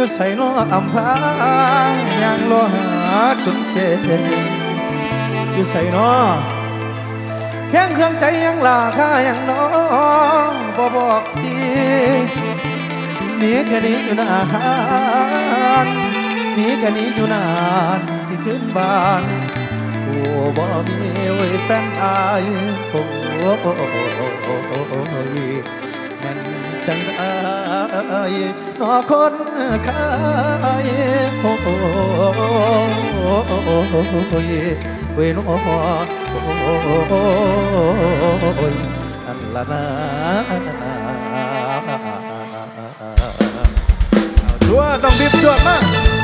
อยู่ใส่นออำพางยางรอหาจนเจอยู่ใส่นอแข้งเครื่องใจยังลาค่ายังน้อบ่บอกพี่หนีแค่นี้อยู่นานหนีแค่นี้อยู่นานสิขึ้นบ้านผู้บ่มีไว้แฟนอายโอ้โอ้ยมัน จังไอนอคนขายโอ้ยเวนอโอ้ยอันละนะชัวต้องบีบจวดมาก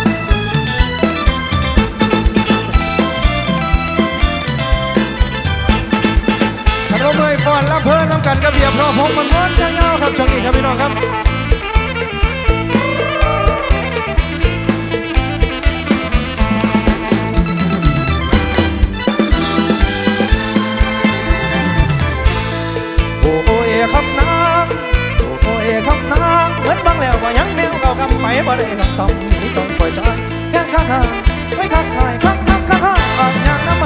ขนมเมยฟอนและเพิ่นน้ำกันกระเบียบพราะผมมันม้วนจังยาครับช่วงนี้ครับพี่น้องครับโอ้โอ้เอครับนางโอ้โอ้เอครับนางเหมือนบางแล้วว่ายังแนวเก่ากำไปบ่ได้ครับซ้ำนี่ต้องปล่อยใจแค่ข้าข้าไม่คักขายคักคักคักคักอ่านยางน้ำ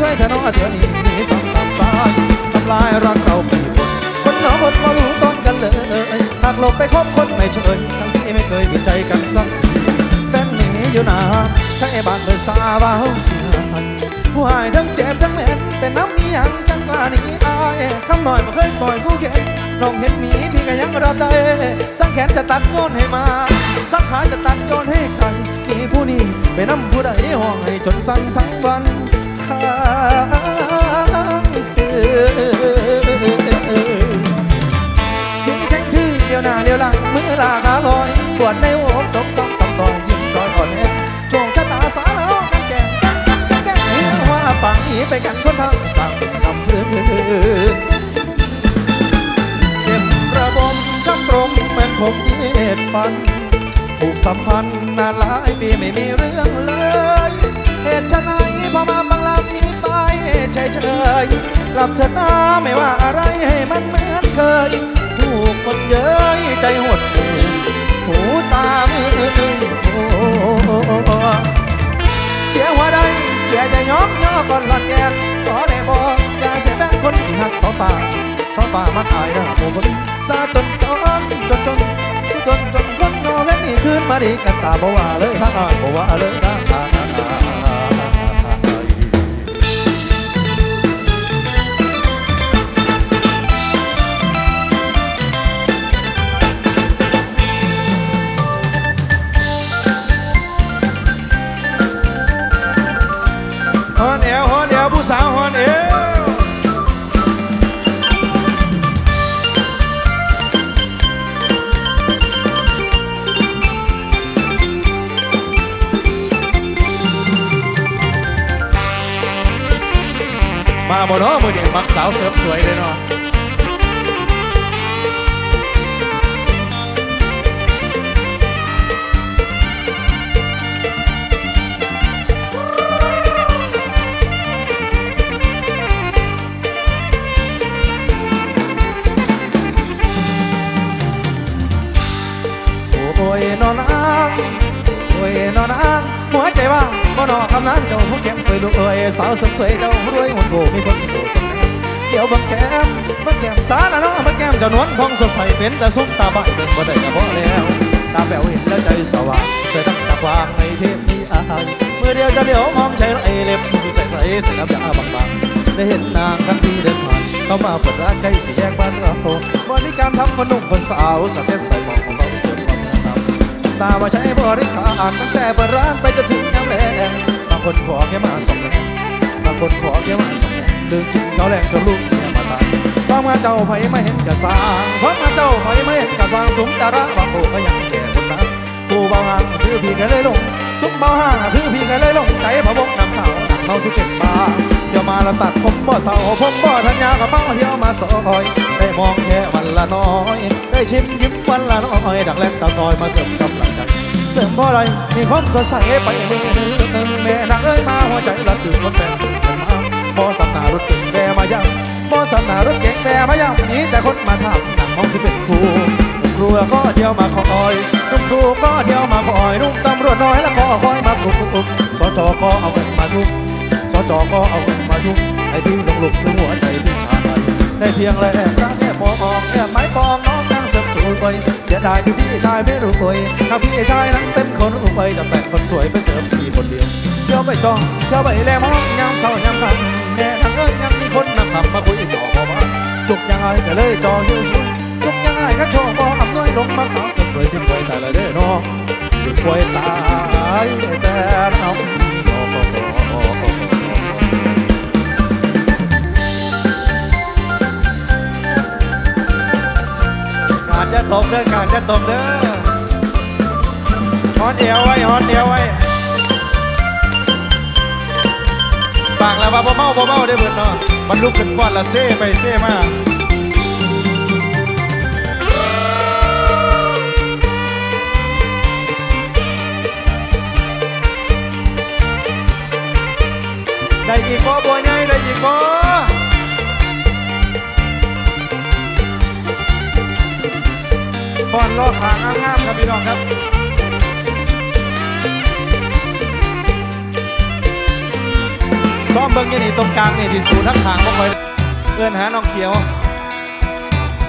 แม่วยเธอน้อเธอหนี่นี่สองตามสายทำลายรักเราไปหมดคนน้อคนมารู้ต้นกันเลยหากหลบไปคบคนไม่เฉยทั้งที่ไม่เคยมีใจกันสักแฟนหนีอยู่นานถ้าไอ้บ้านเลยสาบาผู้หายทั้งเจ็บทั้งเหม็นเป็นน้ำมีหยังจังกล้าหนีอายคำหน่อยไม่เคยปล่อยคู่เข็นลองเห็นหมีพี่ก็ยังรับได้สังแขนจะตัดโยนให้มาสังขาจะตัดโยนให้กันมีผู้นี้ไปนำผู้ใดห้องให้จนสั่นทั้งวัน ทั้งคืนทิ้งแท่งทื่อเดียวหน้าเดียวหลังมือลาขาลอยปวดในหัวตกซ้ำตำต่อยยิ้มต่อยอ่อนแอช่วงชะตาสาแล้วกันแก่แก่แก่เห็นว่าปังหนีไปกันคนทางสั่งทำเพื่อนเจ็บระบมช้ำตรงเหมือนผมเหตุฟันผูกสัมพันธ์นานหลายปีไม่มีเรื่องเลย เหตุไฉนพอมา เฉยเฉยๆหลับเถอะนะไม่ว่าอะไรให้มันเหมือนเคยถูกคนเย้ยใจหดหู่หูตามือโอ้เสียหัวใดเสียใจยอกย่อก่อนหลัดแกนขอได้บอกอย่าเสียแฟนคนที่หักขอฝากขอฝากมันอายนะโอ้คนซาจนจนจนจนจนจนคนนอนนี่คืนมาดีกันสาบว่าเลยข้างบว่าเลยข้าง มักสาวเสริมสวยเลยเนาะโอ้ยนอนนางโอ้ยนอนนางหัวใจว่างบ่นอคำนั้นเจ้าผู้เก็บไปดูเอ้ยสาวเสริมสวยเจ้ารวยหุ่นโบมีคนโบสมแน เดี๋ยวบังแก้มบังแก้มสานะเนาะบังแก้มจ้านวลพองสดใสเป็นแต่สุกตาบ้านเป็นบ่ได้ก็พอแล้วตาแป๋วเห็นแล้วใจสว่างใส่ตั้งตากวางในเทพมีอายเมื่อเดียวจะเลี้ยวมองใจไรเล็บใส่ใส่ใส่น้ำยาบางๆได้เห็นนางครั้งที่เดินผ่านเข้ามาเปิดร้านใกล้สี่แยกบ้านเราบริการทำคนหนุ่มคนสาวสะเซ็ตใส่หมองของเขาเสริมความงามตามาใช้บริการตั้งแต่เปิดร้านไปจนถึงน้ำแรงบางคนขอแค่มาส่งแรงบางคนขอแค่มาส่ง แรงลืมกินเขาแรงจนลูกเนี่ยมาตายความมาเจ้าไผไม่เห็นกระสางความมาเจ้าไผไม่เห็นกระสางสูงแต่ระบางโอ้ก็ยังแก่คนนั้นผู้เบาห่างคือพี่ก็เลยลงสุมเบาห่างคือพี่ก็เลยลงใจพะบกน้ำสาวหนักเขาสิเป็นบาเดี๋ยวมาละตัดผมบ่เศร้าผมบ่ทันยากับเฝ้าเที่ยวมาซอย ได้มองแค่วันละน้อย ได้ชิมยิ้มวันละน้อยดักแลนตาซอยมาเสริมกำลังใจเสริมเพราะอะไรมีความสดใสไปเมื่อหนึ่งแม่นางเอ้ยมาหัวใจละตื่นรถแมอสันนารถเก่งแวมายังมอสันนารถเก่งแวมายังนี้แต่คนมาทำหนังมองสิเป็นครูครัวก็เที่ยวมาคอยนุ่มครูก็เที่ยวมาคอยนุ่มตำรวจน้อยแล้วก็คอยมาคุกคุกสจก็เอาเงินมาทุกสจก็เอาเงินมาทุกไอ้ที่หลงหลุกถึงหัวใจพี่ชายได้เพียงแลกรักแค่มองแค่ไม้ปองน้องนั่งเสริมสวยไป สียดายที่พี่ชายไม่รู้ป่วยถ้าพี่ชายนั้นเป็นคนรวยจะแต่งคนสวยไปเสริมพี่คนเดียวเที่ยวไปจองเที่ยวไปแลมองยามเศร้ายามค่ำแม่ทางเอิญยังมีคนนั่งขับมาคุยต่อขอบ้าจุกยังไงก็เลยจอเชื่อสวยจุกยังไงก็โชว์บออำนวยลงมาสาวสริมสวยสิ้นป่วยตายละเด้อน้องสิ้นป่วยตายแต่น้ำ จะตกเด้อการจะตกเด้อฮอนเดียวไว้ฮอนเดียวไว้ปากแล้วว่าบ่เมาบ่เมาได้เบิดเนาะมันลุกขึ้นก้อนละเซ่ไปเซ่มาได้อีกบ่บัวใหญ่ได้อีกบ่ ฟอนล้อขางงามๆครับพี่น้องครับซ้อมเบิ้งยี่นี่ตรงกลางนี่ที่ศูนย์ทักทางบ่ค่อยเอื้อนหาน้องเขียว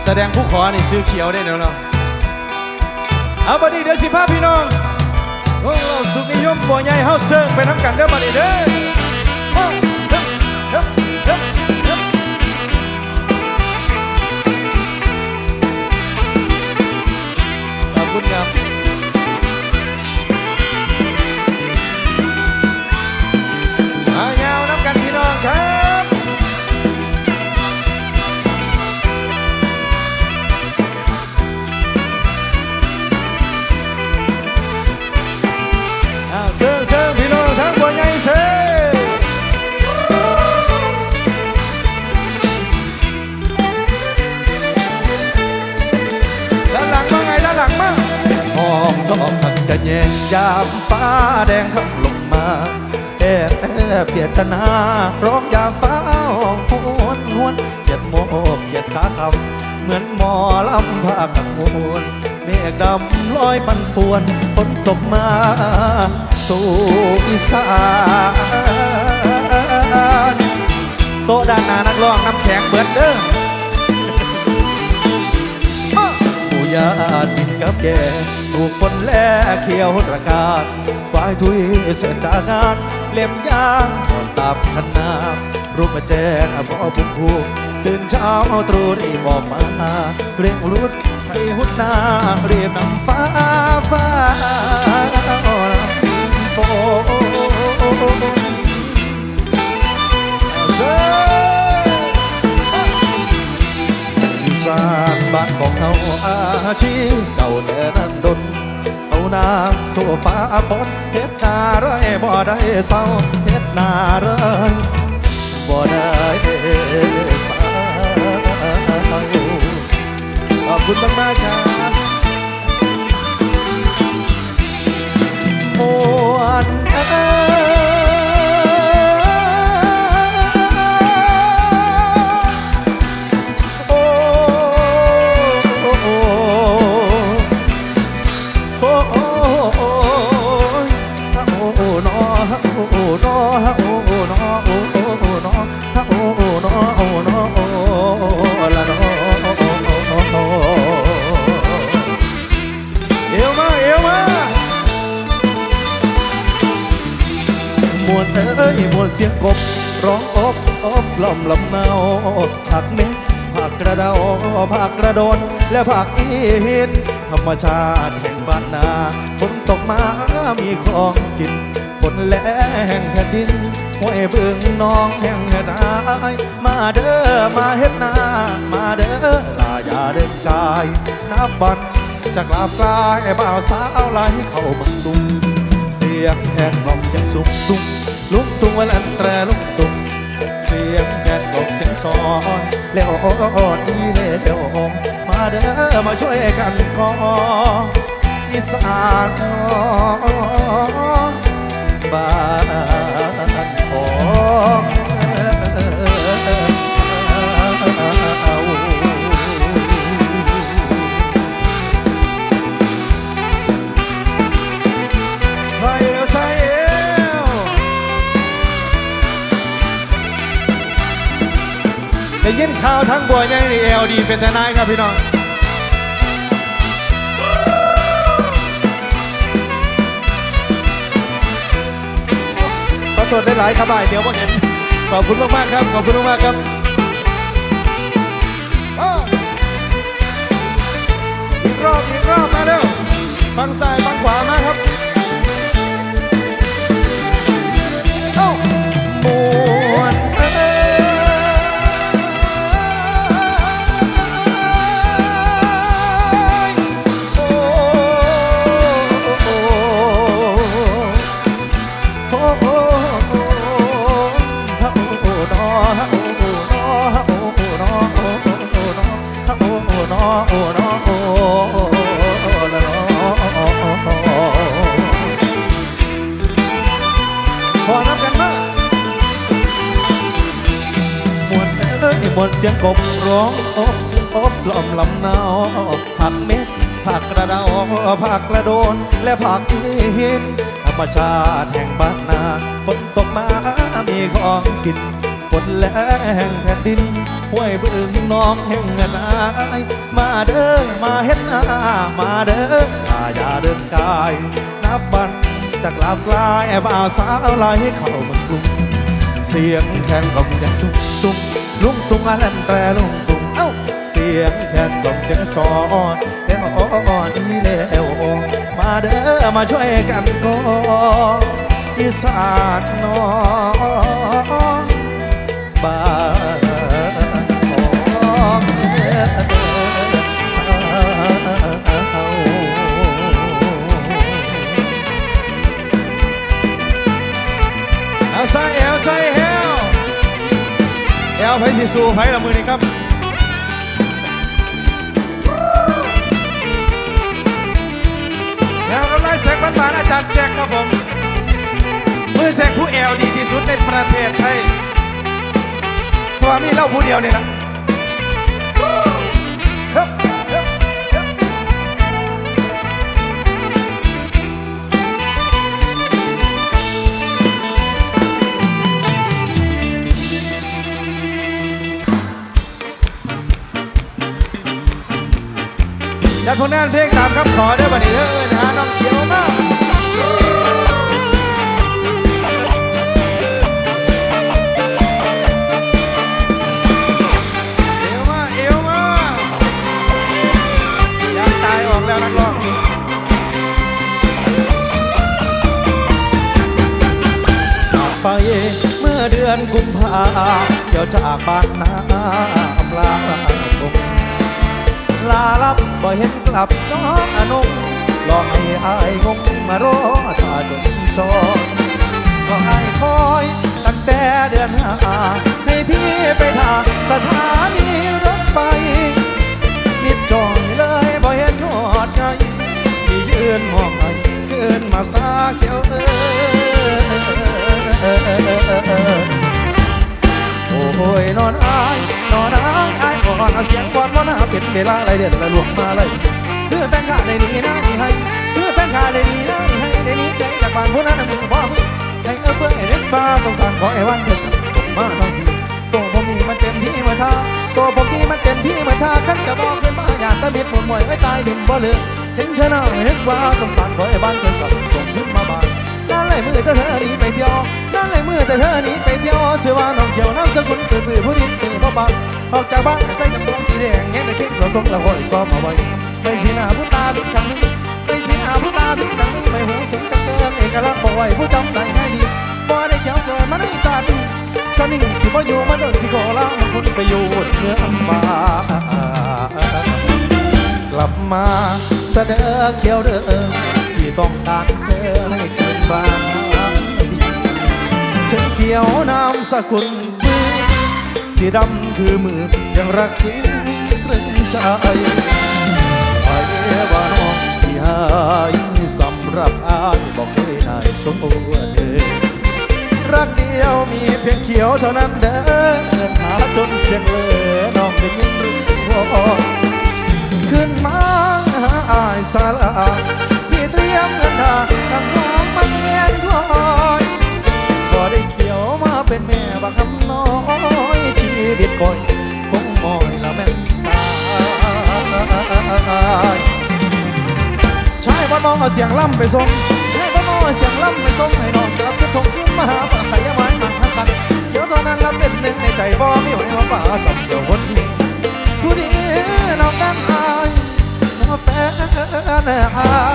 แสดงผู้ขอนี่ซื้อเขียวได้เดี๋ยวเนาะเอาบัดนี้เดี๋ยวสิพาพี่น้องวงเราสุขนิยมบัวใหญ่เฮาเซิงไปน้ำกันเด้อบัดนี้เด้อ คุณครับ ยามฟ้าแดงคำลงมาแอบแอบเกียรนาร้องยามฟ้าห้องหวนหวนเกียรโมกเกียรขาคำเหมือนหมอลำภาคกังวลเมฆดำลอยปันป่วนฝนตกมาสู่อีสานโต๊ะด้านหน้านักร้องน้ำแข็งเบิดเด้อผู้ยาติด กับแกถูกฝนแลเขียวระการควายทุยเสร็จจางาน เล่มยางนอนตับคันนารูปมาแจ้งพ่อพุ่มพูตื่นเช้าตรู่รีบออกมา เร่งรุดไทยหุดนาเรียบนำฟ้าฟ้าฝนเสานบ้านของเราอาชีพเก่าแต่นั้นดนเอาน้ำโซฟาฝนเฮ็ดนาไรบ่ได้เศร้าเฮ็ดนาไรบ่ได้เศร้าขอบคุณมากมากๆครับมวนเอ้ โอ้โอ้โอ้ฮโอ้โอ้นอฮโอ้โอ้นอฮโอ้โอ้นอโอ้โอ้โอ้นอฮโอ้โอ้นอโอ้นอโอ้ละนอเอวมาเอวมามวนเอ้ยมวนเสียงกบร้องอบอบล่อมลำเนาผักเม็ดผักกระดาผักกระโดนและผักอีหินธรรมชาติ บ้านนาฝนตกมามีของกินฝนแรงแผ่นดินห้วยบึงน้องแห่งนามาเด้อมาเฮ็ดนา มาเด้อลาอย่าเดินกายนับบันจากลาบกลายบ่าวสาวไหลเข้าบังดุงเสียงแคนกล่อมเสียงสุกตุ้งลุกตุ้งวันอันแตรลุกตุ้งเสียงแคนกล่อมเสียงซอนแล้วอ่อนอีเลี้ยวมาเด้อมาช่วยกันก่อน อีสานบ้านของได้ยินข่าวทั้งบัวใหญ่ในเอลดีเป็นทนายครับพี่น้อง ขอตรวจได้หลายครับบ่ายเดี๋ยวมาเห็นขอบคุณมากๆครับ ขอบคุณมากๆครับ ผักกระโดนและผักหินธรรมชาติแห่งบ้านนา ฝนตกมามีของกินฝนแรงแผ่นดินห้วยบึงน้องแห่งเงินายมาเด้อมาเห็นหน้ามาเด้อข้าอย่าเดินกายนับบันจากลาบกลายบ่าวสาวลายเข้ามืองกรุงเสียงแคนกล่อมเสียงสุ้งตุ้งลุงตุ้งอาลันแต่ลุงตุ้งเอ้าเสียงแคนกล่อมเสียงซอนเลี้ยงอ่อนนี่แล้วมา เด้อมาช่วยกันก่ออีสานน้องบ้านใส่เอลใส่เอลเอลไผสิสู้ไผละมือนี้ครับ แล้แซกบ้านบานอาจารย์แซกครับผมมือแซกผู้เอลดีที่สุดในประเทศไทยเพราะว่ามีเล่าผู้เดียวนี่แหละเฮ้ยเฮ้ยเฮ้านเพลงตามคำขอเด้อบัดนี้เด้อนะฮะน้องเขียว มากเอวมาเอวมาอยากตายออกแล้วนักร้องจากไปเมื่อเดือนกุมภาเที่ยวจากบ้านนาอำลาคงลาลับบ่เห็นกลับน้องอน งรอให้อายงงมารอทาจนจอนก็อายคอยตั้งแต่เดือนห้าให้พี่ไปทาสถานีรถไฟมิดจอยเลยบ่เห็นหอดไงที่ยืนมองไงขึ้นมาซาเขียวเอ้โอ้ยนอนอายนอนอายอายอ่อนเอาเสียงก่อนว่าน่าเป็นเวลาอะไรเดือนละลวงมาเลยเพื่อแฟนข้าในนี้นะ บ้านผู้นั้นนะมึงบอกให้เออเพื่อให้เด็กฟ้าสงสารขอให้วันเถิดส่งมาน้องพี่ตัวผมนี่มันเต็มที่มาท่าตัวผมนี่มันเต็มที่มาท่าขันกระบอกขึ้นมาอยากตะบิดหมดมวยไว้ตายดิ่มบ่เหลือเห็นเธอหน้านึกว่าสงสารขอให้บ้านเธอกลับส่งขึ้นมาบ้านนั่นเลยมือแต่เธอหนีไปเที่ยวนั่นเลยมือแต่เธอหนีไปเที่ยวเสือว่าน้องเขียวน้ำสกุลปืนปืนผู้ดินปืนพ่อบ้านออกจากบ้านใส่กระโปรงสีแดงแง่แต่เข่งตัวทรงละคอยซ้อมเอาไว้ไม่สีหน้าผู้ตาบิ๊กชังไม่สีหน้าผู้ตาบิ๊กชังไม่หูเสียงตะ เติมเอกลักษณ์บอกไว้ผู้จำได้ง่ายดีบ่ได้เขียวเกินมาในสาดีสนิ่งสิบ่อยู่มาเดินที่โคราชคุณไปอยู่เมืองฟ้ากลับมาเสดอเขียวเดิมที่ต้องการเธอให้เกินบางถึงเขียวน้ำสกุลมือสีดำคือมือยังรักซึ้งตรึงใจไปว่าน้องที่หายสำหรับอายบ ตัวเธอ รักเดียวมีเพียงเขียวเท่านั้นเด้อเงินหาจนเสียงเลยน้องได้ยินหรือบ่ขึ้นมาหาอายสาลาพี่เตรียมเงินทาทั้งน้องมันเวียนคอยก็ได้เขียวมาเป็นแม่บักคำน้อยชีวิตก่อยโอ้ยละแม่นตายใช่บ้านมองเอาเสียงล่ำไปส่งใช่บ้านมอง เสียงล่ำไปส่งให้น้องกลับจะทงขึ้นมาป่าไข่าไม้มาหักกันเดี๋ยวตอนนั้นละเป็นหนึ่งในใจบ่มีไหวว่าป่าสับเดียวคนนี้ผู้ดีน้องกันอายน้องแฟนอาย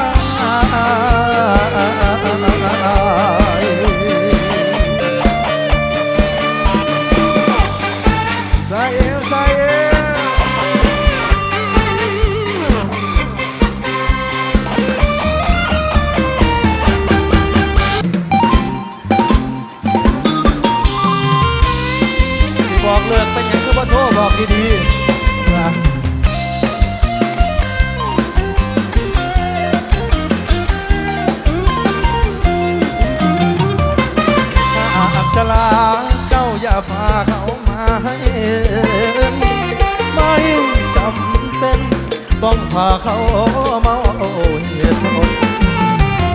ดีๆนะถ้าอัจะลาเจ้าอย่าพาเขามาให้ไม่จำเป็นต้องพาเขามาเหตุผล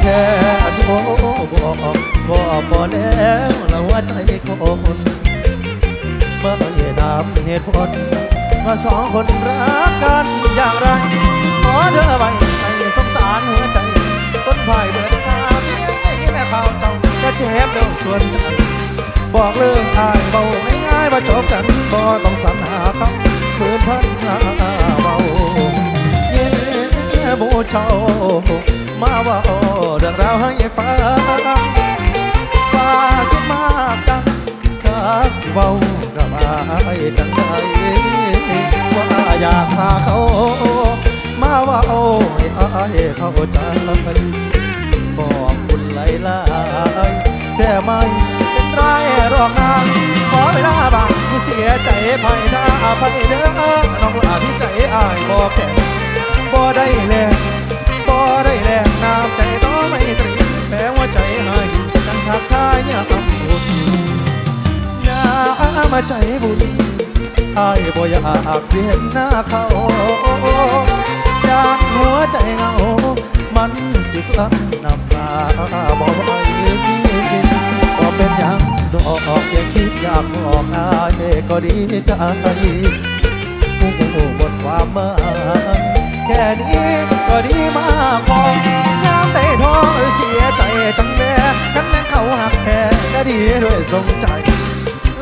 แค่โทรบอกก็พอแล้วแล้วหัวใจคน เมื่อเหตุถามเหตุผลว่าสองคนรักกันอย่างไรขอเธอไว้ให้สงสารหัวใจต้นไผ่เบิดตาเพียงให้แม่ข่าวเจ้าก็เจ็บแล้วส่วนใจบอกเรื่องอายเบาง่ายๆว่าจบกันบ่ต้องสรรหาคำพื้นพันหาเบาเย่บูเจ้ามาว่าเรื่องราวให้ฟังฝากคิดมาก กสิเว้ากับอายจังใดว่าอยากพาเขามาว่าให้อายเข้าใจบอกคุณหลายลายแต่ไม่เป็นไรหรอกนางขอเวลาบางกูเสียใจภายหน้าอภัยเด้อน้องลาที่ใจอายบอกแค่บ่ได้แลกบ่ได้แลกน้ำใจน้องไม่ตรีแม้ว่าใจให้กันทักทายเนี่ยคำพูดอย่า มาใจบุญอายบ่อยากเสียหน้าเขาอยากหัวใจเงา มันสิกลับนำตาบ่ไหวก็เป็นอย่างดอกอย่าคิดอยากบอกอายก็ดีใจผู้หมดความหมายแค่นี้ก็ดีมากพอยามได้ท้อเสียใจจังแม่กันแม่นเขาหักแค่ก็ดีด้วยสงใจ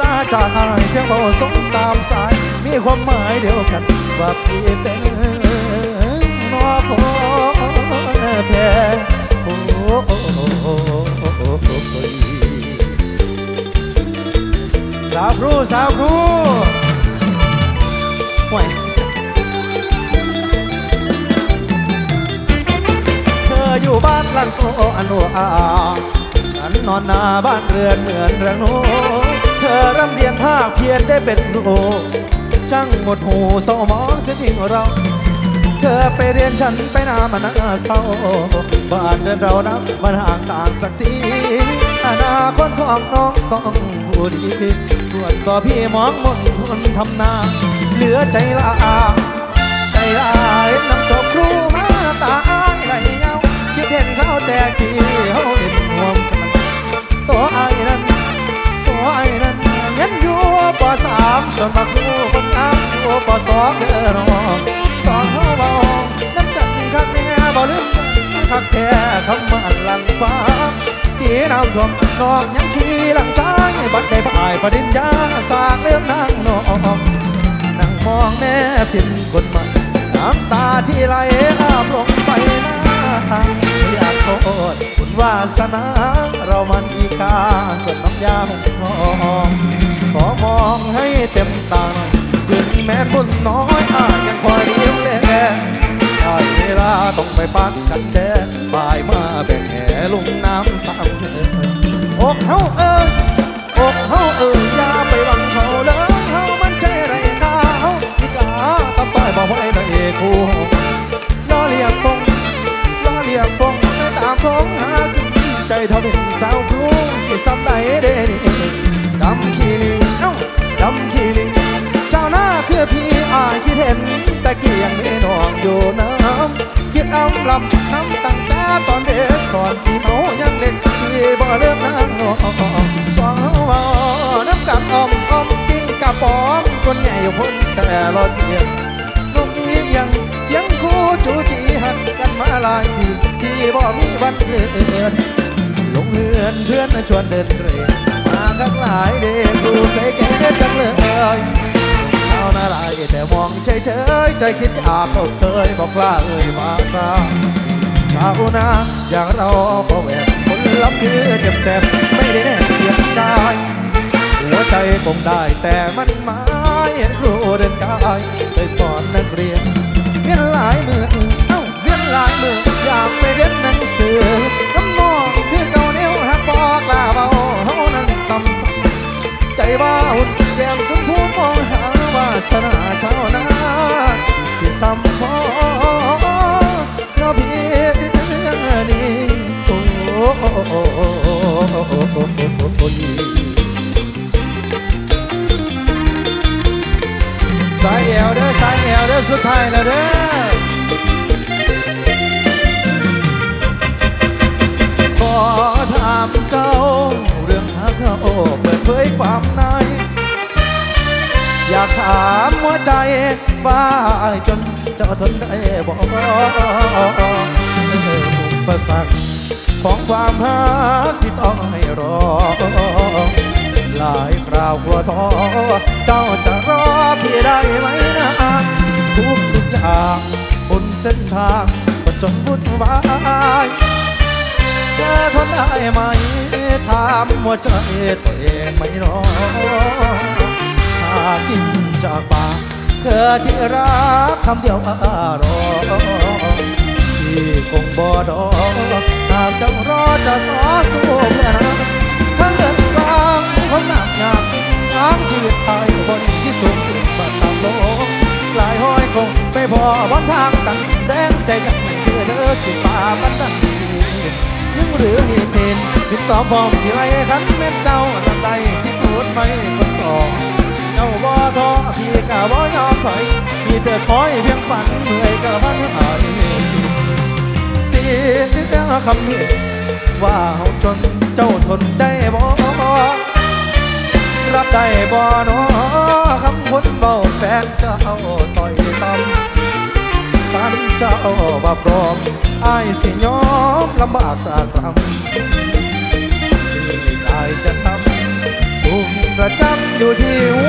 ลาจากอายเพียงบอสงตามสาย มีความหมายเดียวกัน ว่าพี่เป็นนอพอแพ้โอ้สาวครูสาวครูห่วยเธออยู่บ้านหลังโตอนุอาฉันนอนหน้าบ้านเรือนเหมือนระโนเธ อรำเรียนภาคเพียรได้เป็นครูช่างหมดหูเศร้ามองเสียจริงเรา เธอไปเรียนฉันไปนามันน่าเศร้าบ้านเดินเรานับมันห่างต่างสักสีอนาคตของน้องต้องผู้ดีส่วนตัวพี่มองมนคนทำนา เหลือใจละอาใจลายน้ ท่วมนอกยังขี่หลังช้างบัดได้พายประดินยาสากเลื่อมนางนองนั่งมองแม่พิมพ์คนใหม่น้ำตาที่ไหลอาบลงไปหน้าอยากโทษคุณวาสนา เรามันอีกาส่วนน้ำยาหอมขอมองให้เต็มตาถึงแม้บุญน้อยอาจยังคอยเลี้ยงแลได้เวลาต้องไปปักกันแดดบ่ายมาแบ่งแหลุงน้ำตามเอกเฮาเอ้ยอกเฮาเอ้ยอย่าไปหวังเขาเลยเฮามันใจไรข้าพี่กาตับต้อยบอกไว้ในคู่ล้อเลียงตรงล้อเลียงปงไปตามท้องหากินใจเท่าเป็นสาวครูสิซ้ำใดเด้นี่ดำขี้ลิงเอ้าดำขี้ลิงเจ้าหน้าคือพี่อายคิดเห็นตะเกียงไม่นองอยู่น้ำคิดเอาลำน้ำตั้งแต่ตอนเด็กก่อนที่เขายังเล็ก บ่เริ่มนั่งนอสองเบาน้ำกับออมออมติ้งกระป๋องคนใหญ่พ้นแต่รอเทียนนกนี้ยังเทียงคู่จูจีหันกันมาหลายปีที่บ่มีวันเกิดลงเฮือนเพื่อนชวนเดินเตรมาข้างหลายเด็กดูใส่แก่จังเลยชาวนาลายแต่มองเฉยเฉยๆใจคิดจะอาบก็เคยบอกลาเอ่ยมาคราชาวนาอย่างเราก็แหวกคน ลับคือเจ็บแสบไม่ได้แน่เพียงกายหัวใจคงได้แต่มันหมายเห็นครูเดินกายเคยสอนนักเรียนเรียนหลายมือเอ้าเรียนหลายมืออยากไปเรียนหนังสือน้ำนองคือเก่าเนี้ยวหักบอกลาเบาเฮานั้นตำสักใจว่าหุ่นแก้มจนพูดมองหาวาสนาชาวนาสิซ้ำพอเพราะเพียงนี้ สายแอวเด้อสายแอวเด้อสุดท้ายแล้วเด้อขอถามเจ้า เรื่องหาเขาเปิดเผยความในอยากถามหัวใจว่าจนเจ้าทนได้บอกอุปสรรค ของความรักที่ต้องให้รอ หลายคราวกลัวท้อเจ้าจะรอพี่ได้ไหมนะทุกทุกอย่างบนเส้นทางก็จนวุ่นวายจะทนได้ไหมถามหัวใจตัวเองไม่รอถ้ากินจากปากเธอที่รักคำเดียวอารอ ที่คงบ่ดอกหากเจ้ารอจะสอสู้เพื่อนะทั้งเดินกลางคนหนักหนักทั้งชีวิตไทยบนที่สูงขึ้นมาทางโลกหลายห้อยคงไปพอบนทางตังแดงใจฉันเพื่อเธอสิป่าบันดันดียังหรือเห็นเห็นติดต่อพร้อมสิไรขันเม็ดเจ้าอันใดสิพูดไม่คนต่อเจ้าบ่ท้อพี่กะบ่ยอมถอยมีเธอคอยเพียงฝันเมื่อยก็พันหายสี คำนี้ว่าเฮาจนเจ้าทนได้บ่รับได้บ่นาะคำคนเบาแฟนเจ้าต่อยต่ำท่านเจ้าว่าพร้อมไอ้ายสิยอมลำบากตากรำที่กายจะทำสูงประจำอยู่ที่หัว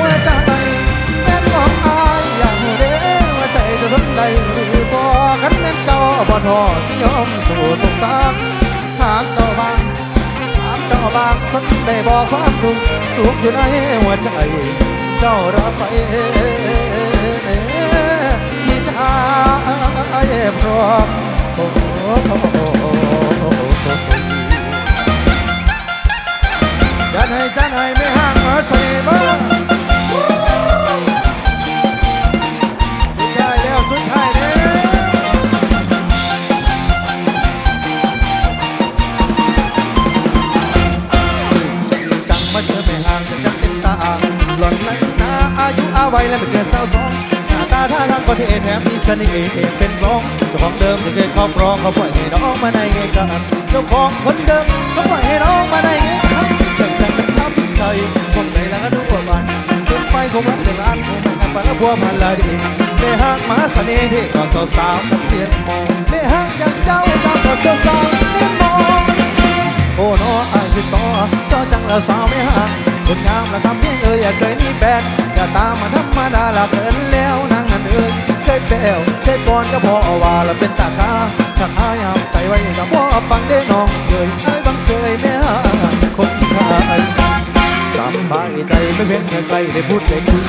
บ่ทอสิยอมสู่ตรงตามถามเจ้าบางถามเจ้าบางทนได้บ่ความทุกข์สุขอยู่ในหัวใจ เจ้ารับไปที่จะพร้อมโอ้โจันให้จันให้ไม่ห่างมาใส่บ้างสุดท้ายแล้วสุดท้ายแล้ว อายุอาวัยและไม่เกินสาวสองหน้าตาท่าทางก็เท่แถมมีเสน่ห์เองเป็นกลองเจ้าของเดิมที่เคยครอบครองเขาปล่อยให้น้องมาได้ไงกันเจ้าของคนเดิมเขาปล่อยให้น้องมาได้ไงกันจังจังเป็นช้ำใจคงในแล้วก็รู้ว่ามันจุดไฟคงรักเดือดร้านคงไม่กันไปแล้วบัวพันละดีเม่ฮักมาเสน่ห์ที่ก่อนสาวๆต้องเปลี่ยนมองเม่ฮักอย่างเจ้าเจ้าก็สาวๆเปลี่ยนมองโอ้น้ออายคือต่อเจ้าจังละสาวไม่ห่าง คนงามละทำเพียงเอ่ยอย่าเคยมีแฟนอย่าตามมาธรรมดาละเกินแล้วนางนั่นเอ่ยเคยแปลวเคยปอนก็พอว่าละเป็นตาข้าถ้าอายามใจไว้นะพ่อฟังได้น้องเอ่ยไอ้บังเสยแม่คนไทยสบายใจไม่เว้นใครได้พูดได้คุย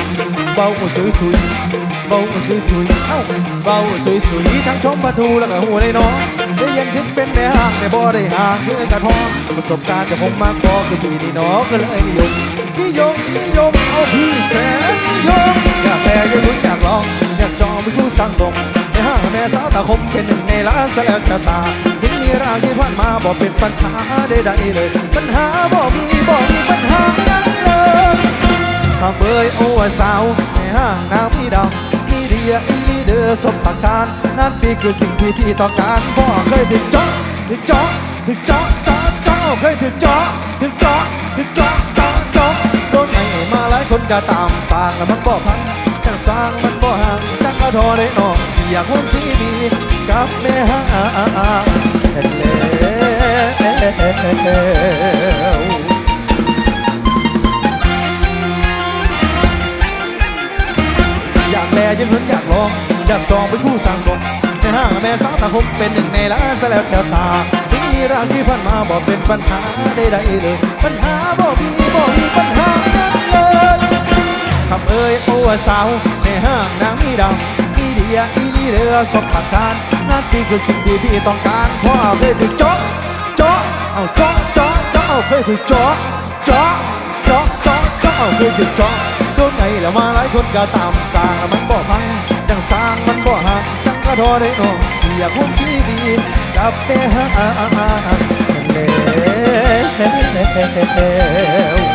เบาสวยสุย เบาสวยสุยเอ้าเบาสวยสุยทั้งชมปลาทูแล้วก็หัวได้น้องได้ยันถึงเป็นแม่ห้างแต่บ่ได้ห่างคือกระทองประสบการณ์จากผมมากพอคือพี่นี่น้องก็เลยนิยมนิยมนิยมเอาพี่แสนนิยมอยากแต่อยากลุ้นอยากลองอยากจองเป็นผู้สร้างสมแม่ห้างแม่สาวตาคมเป็นหนึ่งในล้านแสลกตาถึงมีรางที่ผ่านมาบ่เป็นปัญหาใดๆเลย ปัญหาบ่มีบ่มีปัญหานั้นเลยข้างเบยโอ้ยสาวในห้างน้ำพี่ดำ มีเดียอีลีเดอร์สมประการนั่นพี่คือสิ่งที่พี่ต้องการพ่อเคยถึงเจาะถึงเจาะถึงเจาะเจาะเจาะเคยถึงเจาะถึงเจาะถึงเจาะเจาะเจาะโดนไอ้มาหลายคนก็ตามสร้างแล้วมันบ่พังจังสร้างมันบ่ห่างจังก็ทอได้น้องที่อยากร่วมชีวิตกับแม่ห่าเล้ ยากแลยังหืนอยากลองอยากจองเป็นผู้สร้างสมในห้างแม่สาวตาคมเป็นหนึ่งในล้านซะแล้วแก้วตาถึงมีร่างที่พันมาบอกเป็นปัญหาใดๆเลย ปัญหาบ่มีบ่มีปัญหาเลยคำเอ่ยโอ้สาวในห้างนางมีดำมีเดียอีลีเรือสบปากการนั่นคือสิ่งที่พี่ต้องการเพราะเคยถูกจาะเจาะเอาจาะเจาะเจาะเอาเคยถูกจาะเจาะเจาะเจาะเจาะเอาเคยถูกเจาะ โดนไงแล้วมาหลายคนก็ตามสร้างแล้วมันบ่พังจังสร้างมันบ่หักจังก็ทอได้น้องที่อยากคุ้มที่ดีกับแม่ฮักเลย